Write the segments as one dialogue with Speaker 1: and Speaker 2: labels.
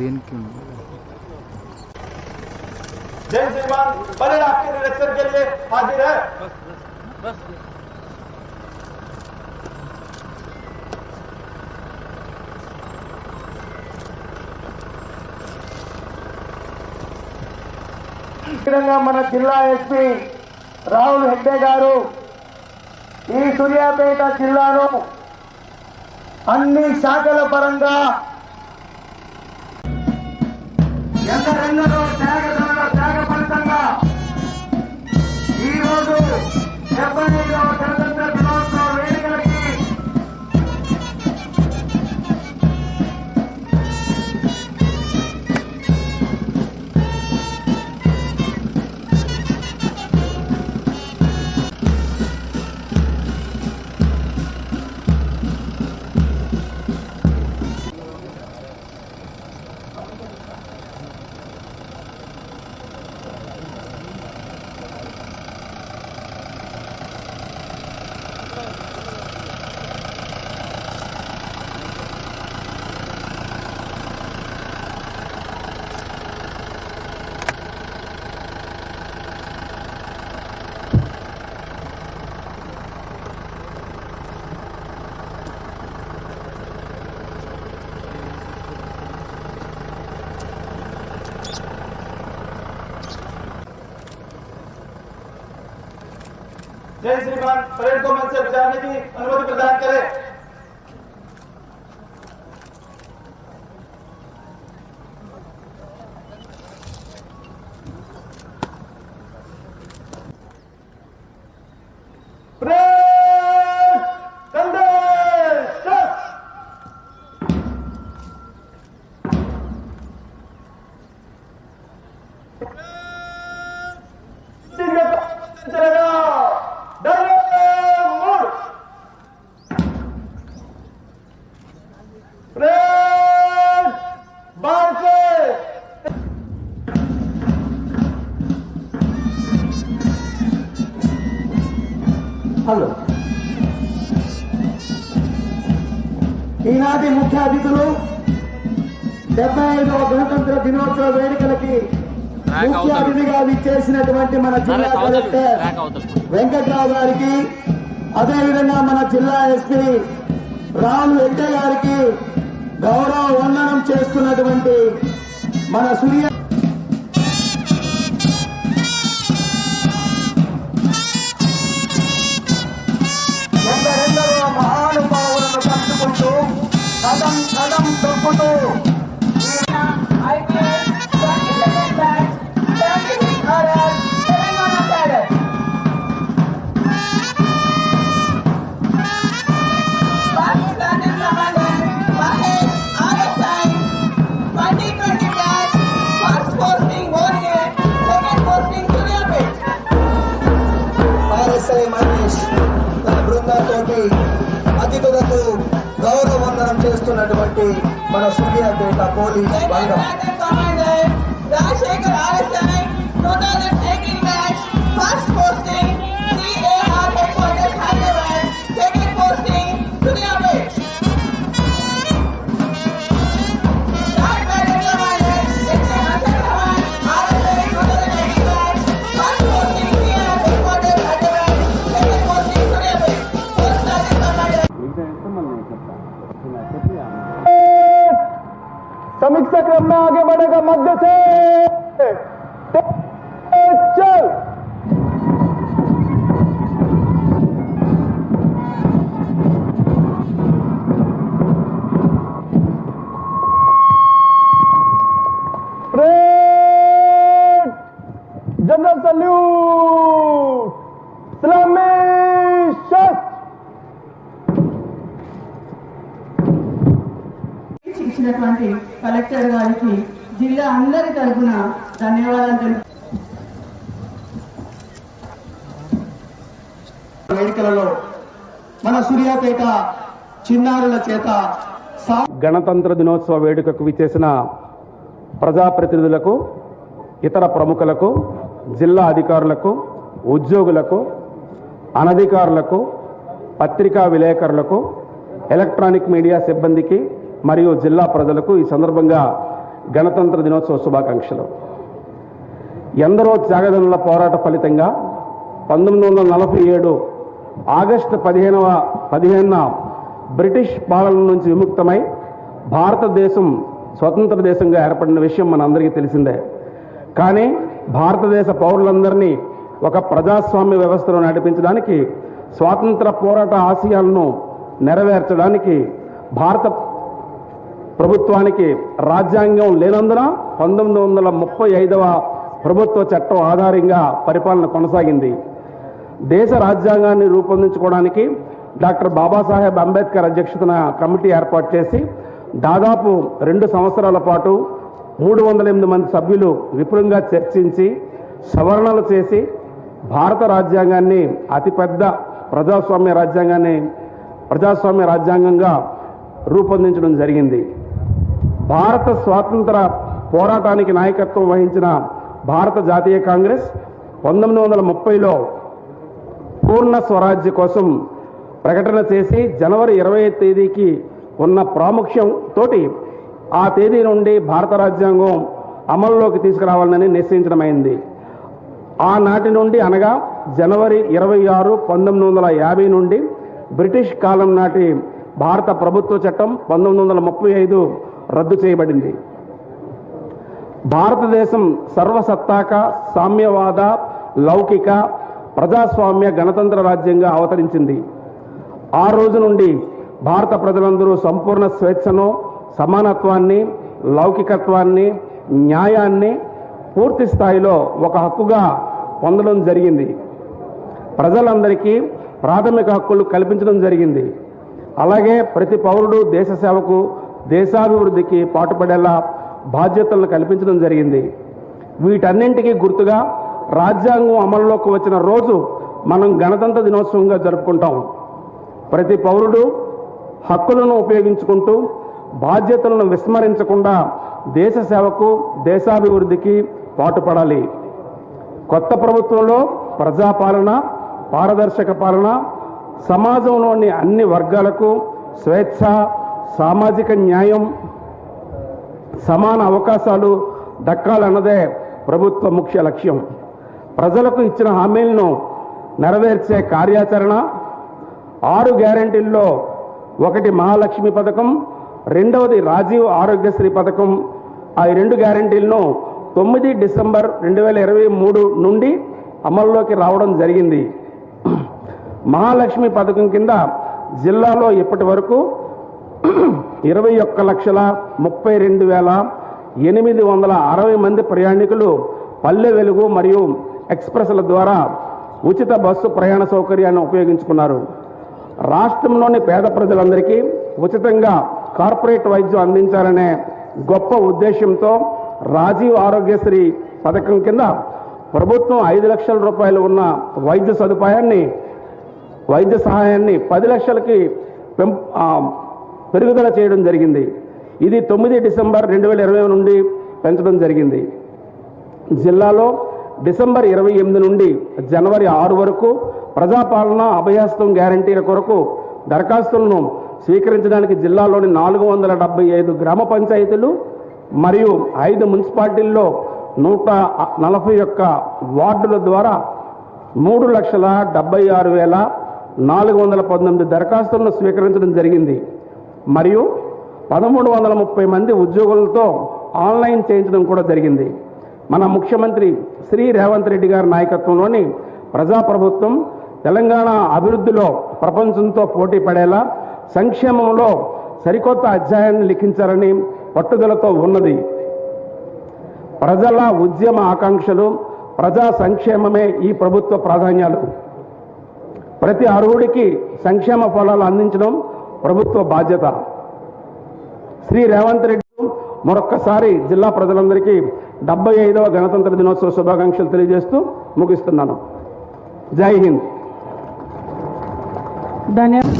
Speaker 1: దేనికి
Speaker 2: जय श्रीमान पहले आपके निरीक्षण के लिए हाजिर है
Speaker 3: ముఖ్యంగా మన జిల్లా ఎస్పీ రాహుల్ హెగ్డే గారు ఈ సూర్యాపేట జిల్లాను అన్ని శాఖల పరంగా ఎందరెందరో త్యాగదాన త్యాగ ఫలితంగా ఈరోజు డెబ్బై ఐదవ
Speaker 2: जय श्रीमान परेड को मंच से गुजारने की अनुमति प्रदान करें। परेड
Speaker 3: ఈనాటి ముఖ్య అతిథులు డెబ్బై ఐదవ గణతంత్ర దినోత్సవ వేడుకలకి ముఖ్య అతిథిగా విచ్చేసినటువంటి మన జిల్లా కలెక్టర్ వెంకట్రావు గారికి అదేవిధంగా మన జిల్లా ఎస్పీ రాములు వెంకయ్య గారికి గౌరవ వందనం చేస్తున్నటువంటి మన సూర్య గౌరవ వందనం చేస్తున్నటువంటి మన సూర్యాపేట పోలీస్ బంధం రాజశేఖర్ ಅಮ್ಮಾಗೆ ಬಡೇಗ ಮಧ್ಯ سے
Speaker 4: ఇచ్చినటువంటి కలెక్టర్ గారికి జిల్లా అందరి తరఫున ధన్యవాదాలు తెలుపు
Speaker 3: వేడుకలలో మన సూర్యాపేట చిన్నారుల చేత సా-
Speaker 5: గణతంత్ర దినోత్సవ వేడుకకు విచ్చేసిన ప్రజాప్రతినిధులకు ఇతర ప్రముఖులకు జిల్లా అధికారులకు ఉద్యోగులకు అనధికారులకు పత్రికా విలేకరులకు ఎలక్ట్రానిక్ మీడియా సిబ్బందికి మరియు జిల్లా ప్రజలకు ఈ సందర్భంగా గణతంత్ర దినోత్సవ శుభాకాంక్షలు. ఎందరో త్యాగదనుల పోరాట ఫలితంగా పంతొమ్మిది వందల నలభై ఏడు ఆగస్టు పదిహేనవ పదిహేనున బ్రిటిష్ పాలన నుంచి విముక్తమై భారతదేశం స్వతంత్ర దేశంగా ఏర్పడిన విషయం మనందరికీ తెలిసిందే. కానీ భారతదేశ పౌరులందరినీ ఒక ప్రజాస్వామ్య వ్యవస్థలో నడిపించడానికి స్వాతంత్ర పోరాట ఆశయాలను నెరవేర్చడానికి భారత ప్రభుత్వానికి రాజ్యాంగం లేనందున పంతొమ్మిది వందల ముప్పై ఐదవ ప్రభుత్వ చట్టం ఆధారంగా పరిపాలన కొనసాగింది. దేశ రాజ్యాంగాన్ని రూపొందించుకోవడానికి డాక్టర్ బాబాసాహెబ్ అంబేద్కర్ అధ్యక్షతన కమిటీ ఏర్పాటు చేసి దాదాపు రెండు సంవత్సరాల పాటు మూడు వందల ఎనిమిది మంది సభ్యులు విపులంగా చర్చించి సవరణలు చేసి భారత రాజ్యాంగాన్ని అతిపెద్ద ప్రజాస్వామ్య రాజ్యాంగాన్ని ప్రజాస్వామ్య రాజ్యాంగంగా రూపొందించడం జరిగింది. భారత స్వాతంత్ర పోరాటానికి నాయకత్వం వహించిన భారత జాతీయ కాంగ్రెస్ పంతొమ్మిది వందల ముప్పైలో పూర్ణ స్వరాజ్య కోసం ప్రకటన చేసి జనవరి ఇరవై తేదీకి ఉన్న ప్రాముఖ్యం తోటి ఆ తేదీ నుండి భారత రాజ్యాంగం అమల్లోకి తీసుకురావాలని నిశ్చయించడమైంది. ఆనాటి నుండి అనగా జనవరి ఇరవై ఆరు పంతొమ్మిది వందల యాభై నుండి బ్రిటిష్ కాలం నాటి భారత ప్రభుత్వ చట్టం పంతొమ్మిది వందల ముప్పై ఐదు రద్దు చేయబడింది. భారతదేశం సర్వసత్తాక సామ్యవాద లౌకిక ప్రజాస్వామ్య గణతంత్ర రాజ్యంగా అవతరించింది. ఆ రోజు నుండి భారత ప్రజలందరూ సంపూర్ణ స్వేచ్ఛను సమానత్వాన్ని లౌకికత్వాన్ని న్యాయాన్ని పూర్తి స్థాయిలో ఒక హక్కుగా పొందడం జరిగింది. ప్రజలందరికీ ప్రాథమిక హక్కులు కల్పించడం జరిగింది. అలాగే ప్రతి పౌరుడు దేశ సేవకు దేశాభివృద్ధికి పాటుపడేలా బాధ్యతలను కల్పించడం జరిగింది. వీటన్నింటికీ గుర్తుగా రాజ్యాంగం అమల్లోకి వచ్చిన రోజు మనం గణతంత్ర దినోత్సవంగా జరుపుకుంటాం. ప్రతి పౌరుడు హక్కులను ఉపయోగించుకుంటూ బాధ్యతలను విస్మరించకుండా దేశ సేవకు దేశాభివృద్ధికి పాటుపడాలి. కొత్త ప్రభుత్వంలో ప్రజాపాలన పారదర్శక పాలన సమాజంలోని అన్ని వర్గాలకు స్వేచ్ఛ సామాజిక న్యాయం సమాన అవకాశాలు దక్కాలన్నదే ప్రభుత్వ ముఖ్య లక్ష్యం. ప్రజలకు ఇచ్చిన హామీలను నెరవేర్చే కార్యాచరణ ఆరు గ్యారంటీల్లో ఒకటి మహాలక్ష్మి పథకం రెండవది రాజీవ్ ఆరోగ్యశ్రీ పథకం. ఆ రెండు గ్యారంటీలను తొమ్మిది డిసెంబర్ రెండు వేల ఇరవై మూడు నుండి అమల్లోకి రావడం జరిగింది. మహాలక్ష్మి పథకం కింద జిల్లాలో ఇప్పటి వరకు ఇరవై ఒక్క లక్షల ముప్పై రెండు వేల ఎనిమిది వందల అరవై మంది ప్రయాణికులు పల్లె వెలుగు మరియు ఎక్స్ప్రెస్ల ద్వారా ఉచిత బస్సు ప్రయాణ సౌకర్యాన్ని ఉపయోగించుకున్నారు. రాష్ట్రంలోని పేద ప్రజలందరికీ ఉచితంగా కార్పొరేట్ వైద్యం అందించాలనే గొప్ప ఉద్దేశంతో రాజీవ్ ఆరోగ్యశ్రీ పథకం కింద ప్రభుత్వం ఐదు లక్షల రూపాయలు ఉన్న వైద్య సదుపాయాన్ని వైద్య సహాయాన్ని పది లక్షలకి పెం పెరుగుదల చేయడం జరిగింది. ఇది తొమ్మిది డిసెంబర్ రెండు వేల ఇరవై నుండి పెంచడం జరిగింది. జిల్లాలో డిసెంబర్ ఇరవై ఎనిమిది నుండి జనవరి ఆరు వరకు ప్రజాపాలన అభయస్తం గ్యారంటీల కొరకు దరఖాస్తులను స్వీకరించడానికి జిల్లాలోని నాలుగు వందల డెబ్బై ఐదు గ్రామ పంచాయతీలు మరియు ఐదు మున్సిపాలిటీల్లో నూట నలభై ఒక్క వార్డుల ద్వారా మూడు లక్షల డెబ్బై ఆరు వేల నాలుగు వందల పంతొమ్మిది దరఖాస్తులను స్వీకరించడం జరిగింది. మరియు పదమూడు వందల ముప్పై మంది ఉద్యోగులతో ఆన్లైన్ చేయించడం కూడా జరిగింది. మన ముఖ్యమంత్రి శ్రీ రేవంత్ రెడ్డి గారి నాయకత్వంలోని ప్రజాప్రభుత్వం తెలంగాణ అభివృద్ధిలో ప్రపంచంతో పోటీ పడేలా సంక్షేమంలో సరికొత్త అధ్యాయాన్ని లిఖించాలని పట్టుదలతో ఉన్నది. ప్రజల ఉద్యమ ఆకాంక్షలు ప్రజా సంక్షేమమే ఈ ప్రభుత్వ ప్రాధాన్యాలు. ప్రతి అర్హుడికి సంక్షేమ ఫలాలు అందించడం ప్రభుత్వ బాధ్యత. శ్రీ రేవంత్ రెడ్డి మరొక్కసారి జిల్లా ప్రజలందరికీ డెబ్బై ఐదవ గణతంత్ర దినోత్సవ శుభాకాంక్షలు తెలియజేస్తూ ముగిస్తున్నాను. జై హింద్.
Speaker 4: ధన్యవాదాలు.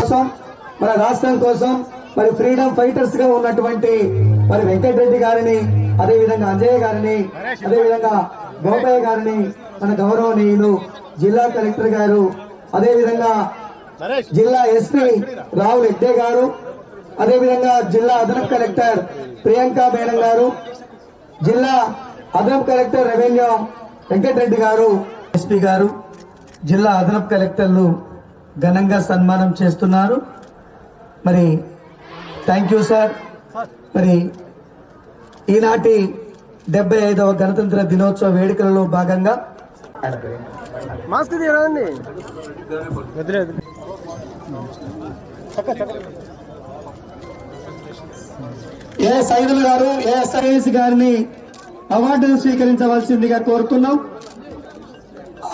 Speaker 3: కోసం మన రాష్ట్రం కోసం మరి ఫ్రీడమ్ ఫైటర్స్గా ఉన్నటువంటి మరి వెంకటరెడ్డి గారిని
Speaker 1: అదేవిధంగా అంజయ్య గారిని అదేవిధంగా గోపయ్య గారిని మన గౌరవనీయులు జిల్లా కలెక్టర్ గారు అదేవిధంగా జిల్లా ఎస్పీ రావుల్ ఎడ్డే గారు అదేవిధంగా జిల్లా అదనపు కలెక్టర్ ప్రియాంక మేడం గారు జిల్లా అదనపు కలెక్టర్ రెవెన్యూ వెంకటరెడ్డి గారు ఎస్పీ గారు జిల్లా అదనపు కలెక్టర్లు ఘనంగా సన్మానం చేస్తున్నారు. మరి థ్యాంక్ యూ సార్. మరి ఈనాటి డెబ్బై ఐదవ గణతంత్ర దినోత్సవ వేడుకలలో భాగంగా ఏ సైదులు గారు ఏఎస్ఐఎస్ గారిని అవార్డును స్వీకరించవలసిందిగా కోరుతున్నాం.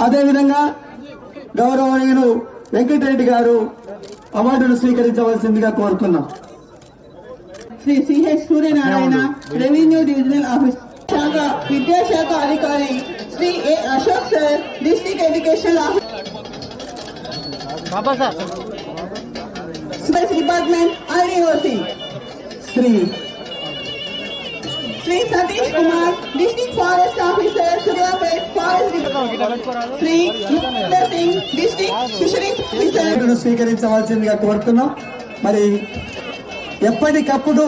Speaker 1: అదేవిధంగా గౌరవనీయులు వెంకటరెడ్డి గారు అవార్డును స్వీకరించవలసిందిగా కోరుతున్నాం.
Speaker 3: Shri CH Suryanarayana revenue divisional office శాఖ విద్యాశాఖ అధికారి Shri A Ashok sir district education space department IDOC
Speaker 1: Shri
Speaker 3: Shri Satish Kumar district forest officer Suryapet forest Shri Yugender Singh district fisheries officer
Speaker 1: అవార్డును స్వీకరించవలసిందిగా కోరుతున్నాం మరి ఎప్పటికప్పుడు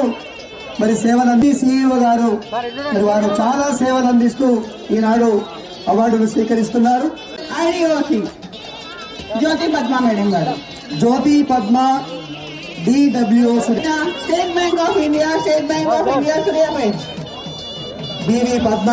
Speaker 1: మరి సేవలు అంది సిఇఓ గారు మరి వారు చాలా సేవలు అందిస్తూ ఈనాడు అవార్డును స్వీకరిస్తున్నారు.
Speaker 3: జ్యోతి పద్మా మేడం గారు.
Speaker 1: Jyothi Padma DW
Speaker 3: State Bank of India State Bank of India Suryapet
Speaker 1: BV Padma